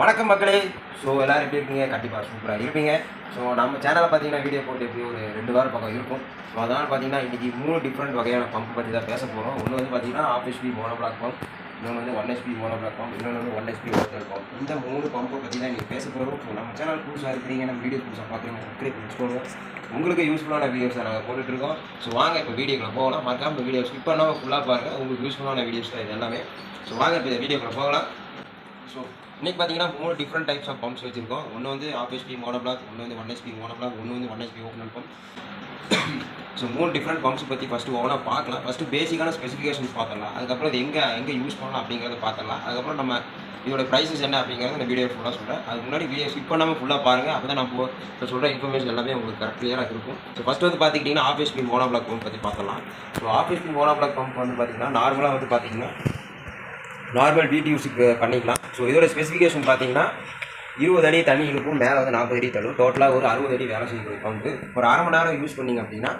வணக்கம் மக்களே. ஸோ எல்லோரும் எப்படி இருக்கீங்க? கண்டிப்பாக சூப்பராக இருப்பீங்க. ஸோ நம்ம சேனலில் பார்த்தீங்கன்னா வீடியோ போட்டு எப்படி ஒரு ரெண்டு வாரம் பக்கம் இருக்கும். ஸோ அதனால் பார்த்தீங்கன்னா இன்றைக்கி மூணு டிஃப்ரெண்ட் வகையான பம்ப் பற்றி தான் பேச போகிறோம் ஒன்று வந்து பார்த்தீங்கன்னா ஆஃப் ஹெச்பி மோனோபிளாக் பம்ப் இன்னொன்று வந்து ஒன் ஹெச்பி மோனோபிளாக் பம்ப் இன்னொன்று வந்து ஒன் ஹெச்பி ஓட்டல் பம்ப் இந்த மூணு பம்பை பற்றி தான் இன்றைக்கி பேச போகிறோம் ஸோ நம்ம சேனல் புதுசாக இருக்கிறீங்க நம்ம வீடியோ புதுசாக பார்க்குறீங்க சப்ஸ்கிரைப் பண்ணி வச்சுக்கோங்க. உங்களுக்கு யூஸ்ஃபுல்லான வீடியோஸை நாங்கள் போட்டுட்ருக்கோம் ஸோ வாங்க இப்போ வீடியோக்குள்ள போகலாம். மறக்காம இப்போ வீடியோ ஸ்கிப் பண்ணாமல் ஃபுல்லாக பாருங்கள் உங்களுக்கு யூஸ்ஃபுல்லான வீடியோஸ் தான் இது எல்லாமே. ஸோ வாங்க இப்போ இந்த வீடியோக்குள்ள போகலாம். ஸோ இன்றைக்கி பார்த்தீங்கன்னா மூணு டிஃப்ரெண்ட் டைப்ஸ் ஆஃப் பம்ப்ஸ் வச்சிருக்கோம். ஒன்று வந்து ஆஃப் ஹெச்பி மோனோபிளாக் ஒன்று வந்து ஒன் ஹெச்பி மோனோபிளாக் ஒன்று வந்து one HP open pump so மூணு டிஃப்ரெண்ட் பம்ப்ஸ் பற்றி ஃபஸ்ட்டு ஓனாக பார்க்கலாம். ஃபஸ்ட்டு பேசிக்கான ஸ்பெசிஃபிகேஷன்ஸ் பார்த்துடலாம். அதுக்கப்புறம் இது எங்கே எங்கே யூஸ் பண்ணலாம் அப்படிங்கிறத பார்த்துடலாம். அதுக்கப்புறம் நம்ம இதோட ப்ரைஸஸ் என்ன அப்படிங்கிறத நான் வீடியோ ஃபுல்லாக சொல்கிறேன் அதுக்கு முன்னாடி வீடியோ ஸ்கிப் பண்ணாமல் ஃபுல்லாக பாருங்கள் அப்போ தான் நான் இப்போ சொல்கிற இன்ஃபர்மேஷன் எல்லாமே உங்களுக்கு கரெக்ட் கிளியராக இருக்கும். ஸோ ஃபஸ்ட் வந்து பார்த்துக்கிட்டிங்கன்னா ஆஃப் மோனோ பிளாக் பம்ப் பற்றி பார்த்துலாம் so of mono block pump வந்து பார்த்திங்கன்னா நார்மலாக வந்து பார்த்தீங்கன்னா நார்மல் வீட்டு யூஸுக்கு பண்ணிக்கலாம். ஸோ இதோட ஸ்பெசிஃபிகேஷன் பார்த்தீங்கன்னா இருபது அடி தண்ணி இருக்கும் மேலே வந்து நாற்பது அடி தள்ளும். டோட்டலாக ஒரு அறுபது அடி வேலை செய்யக்கூடிய பம்பு ஒரு அரை மணி நேரம் யூஸ் பண்ணீங்க அப்படின்னா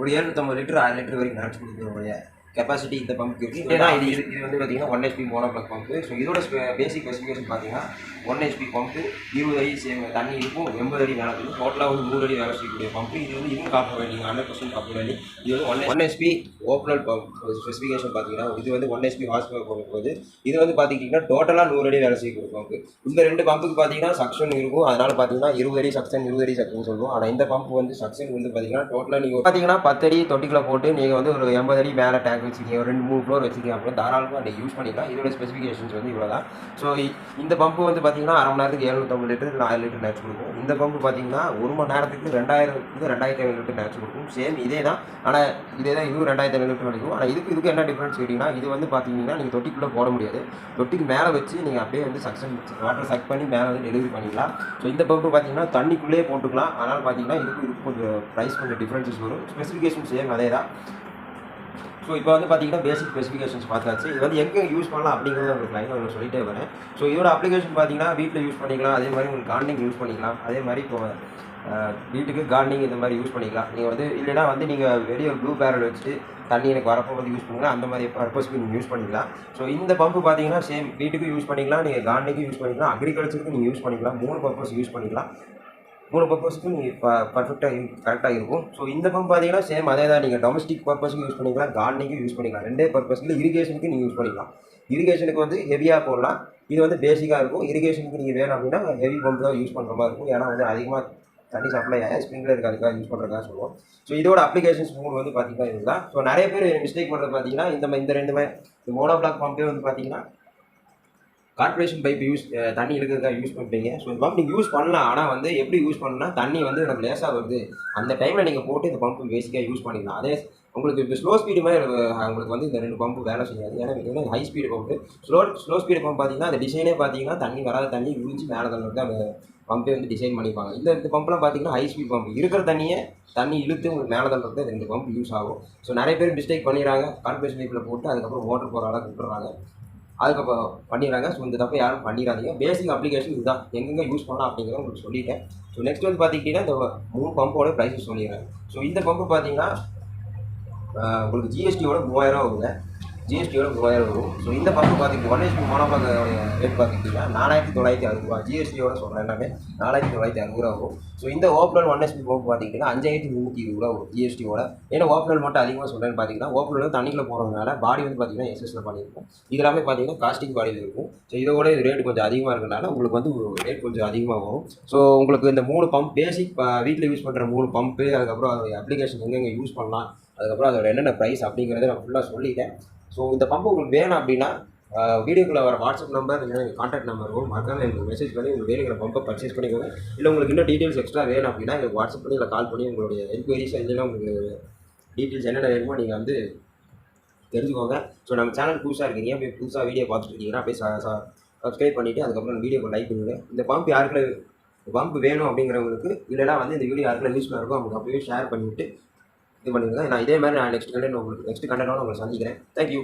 ஒரு எழுநூற்றம்பது லிட்டர் ஆறு லிட்டர் வரைக்கும் நினச்சி கொடுக்கக்கூடிய கெப்பாசிட்டி இந்த பம்புக்கு இருக்குது ஏன்னா இது இது இது வந்து பார்த்தீங்கன்னா one HP monoblock pump so இதோட பேசிக் ஸ்பெசிஃபிகேஷன் பார்த்தீங்கன்னா ஒன் ஹெச்பி பம்பு இருபது அடி சே தண்ணி இருக்கும் எண்பது அடி வேலை இருக்கும் டோட்டலாக வந்து நூறு அடி வேலை செய்யக்கூடிய பம்பு இது வந்து இன்னும் காப்பர் வேண்டிங்க ஹண்ட்ரட் பர்சன்ட் காப்பர் வேண்டி இது வந்து one one HP open well pump specification பார்த்தீங்கன்னா இது வந்து one HP horsepower pump போகுது இது வந்து பார்த்துக்கிட்டிங்கன்னா டோட்டலாக நூறு அடி வேலை செய்யக்கூடிய பம்பு இந்த ரெண்டு பம்புக்கு பார்த்தீங்கன்னா சக்ஷன் இருக்கும். அதனால் பார்த்தீங்கன்னா இருபது அடி சக்ஷன் இருபது அடி சக்ஷன் சொல்லுவோம். ஆனால் இந்த பம்ப் வந்து சக்ஷன் வந்து பார்த்தீங்கன்னா டோட்டலாக நீங்கள் பார்த்தீங்கன்னா பத்து அடி தொட்டிக்குள்ள போட்டு நீங்கள் வந்து ஒரு எண்பது அடி மேலே டேங்க் வச்சுருக்கீங்க ஒரு ரெண்டு மூணு ஃப்ளோர் வச்சுருக்கீங்க அப்படின்னா தாராளமாக நீங்கள் யூஸ் பண்ணிக்கலாம். இதோட ஸ்பெசிஃபிகேஷன்ஸ் வந்து இவ்வளோ தான் ஸோ இந்த பம்பு வந்து பார்த்தீங்கன்னா அரை மணி நேரத்துக்கு எழுநூத்தம்பது லிட்டர் இல்லை ஆயிரம் லிட்டர் நேச்சு கொடுக்கும். இந்த பம்பு பார்த்தீங்கன்னா ஒரு மணி நேரத்துக்கு ரெண்டாயிரத்துக்கு ரெண்டாயிரத்தி ஐநூறு லிட்டர் நேச்சு கொடுக்கும். சேம் இதே தான் ஆனால் இதே தான் இதுவும் ரெண்டாயிரத்தி ஐநூறு லிட்டர் கிடைக்கும் ஆனால் இதுக்கு இதுக்கு என்ன டிஃப்ரென்ஸ் கேட்டிங்கன்னா இது வந்து பார்த்தீங்கன்னா நீங்கள் தொட்டிக்குள்ளே போட முடியாது. தொட்டிக்கு மேலே வச்சு நீங்கள் அப்படியே வந்து சக்ஷன் வாட்டர் சக் பண்ணி மேலே வந்து டெலிவரி பண்ணிக்கலாம். ஸோ இந்த பம்பு பார்த்தீங்கன்னா தண்ணிக்குள்ளேயே போட்டுக்கலாம். ஆனால் பார்த்தீங்கன்னா இதுக்கு இதுக்கு கொஞ்சம் ப்ரைஸ் கொஞ்சம் டிஃப்ரென்சஸ் வரும். ஸ்பெசிஃபிகேஷன் சேம் அதே தான் ஸோ இப்போ வந்து பார்த்தீங்கன்னா பேசிக் ஸ்பெசிஃபிகேஷன்ஸ் பார்த்தாச்சு. இது வந்து எங்கே யூஸ் பண்ணலாம் அப்படிங்கிறத உங்களுக்கு லைன் உங்களுக்கு சொல்லிட்டே வரேன். ஸோ இதோட அப்ளிகேஷன் பார்த்தீங்கன்னா வீட்டில் யூஸ் பண்ணிக்கலாம். அதே மாதிரி உங்களுக்கு கார்டனிங் யூஸ் பண்ணிக்கலாம். அதே மாதிரி இப்போ வீட்டுக்கு கார்டனிங் இந்த மாதிரி யூஸ் பண்ணிக்கலாம். நீங்கள் வந்து இல்லைனா வந்து நீங்கள் வெளியே ஒரு ப்ளூ பேரல் வச்சுட்டு தண்ணி எனக்கு வரப்போ வந்து யூஸ் பண்ணிக்கலாம் அந்த மாதிரி பர்பஸ்க்கு நீங்கள் யூஸ் பண்ணிக்கலாம். ஸோ இந்த பம்பு பார்த்தீங்கன்னா சேம் வீட்டுக்கு யூஸ் பண்ணிக்கலாம். நீங்கள் கார்டனிங்கும் யூஸ் பண்ணிக்கலாம். அக்ரிகல்ச்சருக்கு நீங்கள் யூஸ் பண்ணிக்கலாம். மூணு பர்பஸ் யூஸ் பண்ணிக்கலாம். மூணு பர்பஸ்க்கும் நீங்கள் இப்போ பர்ஃபெக்டாக கரெக்டாக இருக்கும். ஸோ இந்த பம்ப் பார்த்தீங்கன்னா சேம் அதே தான் நீங்கள் டொமஸ்டிக் பர்பஸ்க்கு யூஸ் பண்ணிக்கலாம் கார்டனிங்கும் யூஸ் பண்ணிக்கலாம். ரெண்டே பர்பஸ்க்கு இரிகேஷனுக்கு நீங்கள் யூஸ் பண்ணிக்கலாம். இரிகேஷனுக்கு வந்து ஹெவியாக போடலாம். இது வந்து பேசிக்காக இருக்கும். இரிகேஷனுக்கு நீங்கள் வேணும் அப்படின்னா ஹெவி பம்ப் தான் யூஸ் பண்ணுற மாதிரி இருக்கும். ஏன்னா வந்து அதிகமாக தண்ணி சப்ளை ஸ்ப்ரிங்க்லர் அதுக்காக யூஸ் பண்ணுறதுக்காக சொல்லுவோம். ஸோ இதோட அப்ளிகேஷன்ஸ் மூணு வந்து பார்த்தீங்கன்னா இதுதான். ஸோ நிறைய பேர் மிஸ்டேக் பண்ணுறது பார்த்தீங்கன்னா இந்த இந்த ரெண்டுமே இந்த மோனோ பிளாக் பம்பே வந்து பார்த்தீங்கன்னா கார்பரேஷன் பைப் யூஸ் தண்ணி இழுக்கிறதுக்காக யூஸ் பண்ணுறீங்க ஸோ இந்த பம்ப் நீங்கள் யூஸ் பண்ணலாம். ஆனால் வந்து எப்படி யூஸ் பண்ணணும்னா தண்ணி வந்து நம்ம லேசாக வருது. அந்த டைமில் நீங்கள் போட்டு இந்த பம்ப் பேசிக்காக யூஸ் பண்ணிக்கலாம். அதே உங்களுக்கு இப்போ ஸ்லோ ஸ்பீடு மாதிரி உங்களுக்கு வந்து இந்த ரெண்டு பம்பு வேலை செய்யாது. ஏன்னா இது வந்து high speed pump slow slow speed pump பார்த்தீங்கன்னா அந்த டிசைனே பார்த்தீங்கன்னா தண்ணி வராத தண்ணி விழிச்சு மேலே தண்ணி அந்த பம்பே வந்து டிசைன் பண்ணிப்பாங்க. இந்த இந்த பம்ப்லாம் பார்த்தீங்கன்னா ஹை ஸ்பீட் பம்ப் இருக்கிற தண்ணியை தண்ணி இழுத்து உங்களுக்கு மேலே தள்ளுறது இந்த ரெண்டு பம்ப் யூஸ் ஆகும். ஸோ நிறைய பேர் மிஸ்டேக் பண்ணிடுறாங்க. கார்பரேஷன் பைப்பில் போட்டு அதுக்கப்புறம் மோட்டர் போகிற அளவுக்கு விட்டுறாங்க. அதுக்கப்புறம் பண்ணிடுறாங்க. ஸோ இந்த தப்பை யாரும் பண்ணிடாதீங்க. பேசிக் அப்ளிகேஷன் இதுதான். எங்கெங்கே யூஸ் பண்ணலாம் அப்படிங்கிறத உங்களுக்கு சொல்லிட்டேன். ஸோ நெக்ஸ்ட் வந்து பார்த்துக்கிட்டிங்கன்னா இந்த மூணு பம்போட ப்ரைஸஸ் சொல்லிடுறேன். ஸோ இந்த பம்பு பார்த்தீங்கன்னா உங்களுக்கு ஜிஎஸ்டியோட மூவாயிரம் வருங்க ஜிஎஸ்டியோட மூவாயிரம் வரும். ஸோ இந்த பம்பு பார்த்தீங்கன்னா ஒன் ஹெச்பி மோனோபாக்கோடைய ரேட் பார்த்தீங்கன்னா நாலாயிரத்தி தொள்ளாயிரத்தி அறுபது ரூபா. ஜிஎஸ்டியோட சொல்கிறேன் எல்லாமே நாலாயிரத்தி தொள்ளாயிரத்தி அறுபது ரூபா வரும். ஸோ இந்த ஓப்பனல் ஒன் ஹெச்பி பம்பு பார்த்திங்கன்னா அஞ்சாயிரத்தி முந்நூற்றி இருபது ரூபா வரும் ஜிஎஸ்டியோட ஏன்னா ஓப்பனல் மட்டும் அதிகமாக சொல்கிறேன்னு பார்த்தீங்கன்னா ஓப்பனல் வந்து தண்ணிக்குள்ள போகிறதுனால பாடி வந்து பார்த்தீங்கன்னா எஸ்எஸ்ல பண்ணியிருக்கும் இது எல்லாமே பார்த்தீங்கன்னா காஸ்டிங் பாடியில் இருக்கும். ஸோ இதோட இது ரேட் கொஞ்சம் அதிகமாக இருக்கனால உங்களுக்கு வந்து ரேட் கொஞ்சம் அதிகமாக வரும். ஸோ உங்களுக்கு இந்த மூணு பம்ப் பேசிக் வீட்டில் யூஸ் பண்ணுற மூணு பம்பு அதுக்கப்புறம் அதோடைய அப்ளிகேஷன் எங்கெங்கே யூஸ் பண்ணலாம் அதுக்கப்புறம் அதோட என்னென்ன ப்ரைஸ் அப்படிங்கிறத நான் ஃபுல்லாக சொல்லிட்டேன். ஸோ இந்த பம்பு உங்களுக்கு வேணும் அப்படின்னா வீடியோக்குள்ளே வர வாட்ஸ்அப் நம்பர் இல்லைன்னா எங்கள் காண்டாக்ட் நம்பர் இருக்கும் மறக்காம எங்களுக்கு மெசேஜ் பண்ணி உங்களுக்கு வேணுங்கிற பம்பை பர்ச்சேஸ் பண்ணிக்கோங்க. இல்லை உங்களுக்கு இன்னும் டீட்டெயில்ஸ் எக்ஸ்ட்ரா வேணும் அப்படின்னா எங்களுக்கு வாட்ஸ்அப் பண்ணி இல்லை கால் பண்ணி உங்களுடைய என்கொயரிஸ் இல்லைன்னா உங்களுக்கு டீட்டெயில்ஸ் என்னென்ன வேணுமோ நீங்கள் வந்து தெரிஞ்சுக்கோங்க. ஸோ நம்ம சேனல் புதுசாக இருக்கீங்க அப்படியே புதுசாக வீடியோ பார்த்துட்டு இருக்கீங்கன்னா அப்படியே சப்ஸ்கிரைப் பண்ணிவிட்டு அதுக்கப்புறம் வீடியோக்கு லைக் பண்ணுங்கள் இந்த பம்ப் யாருக்குள்ள பம்ப் வேணும் அப்படிங்கிறவங்களுக்கு இல்லைனா வந்து இந்த வீடியோ யாருக்குள்ள யூஸ்ஃபுல்லாக இருக்கும் அவங்க அப்படியே ஷேர் பண்ணிவிட்டு இது பண்ணிடுங்க நான் இதே மாதிரி நான் நெக்ஸ்ட் கண்டென்ட் உங்களுக்கு நெக்ஸ்ட் கண்டென்ட்டோட உங்களை சந்திக்கிறேன். Thank you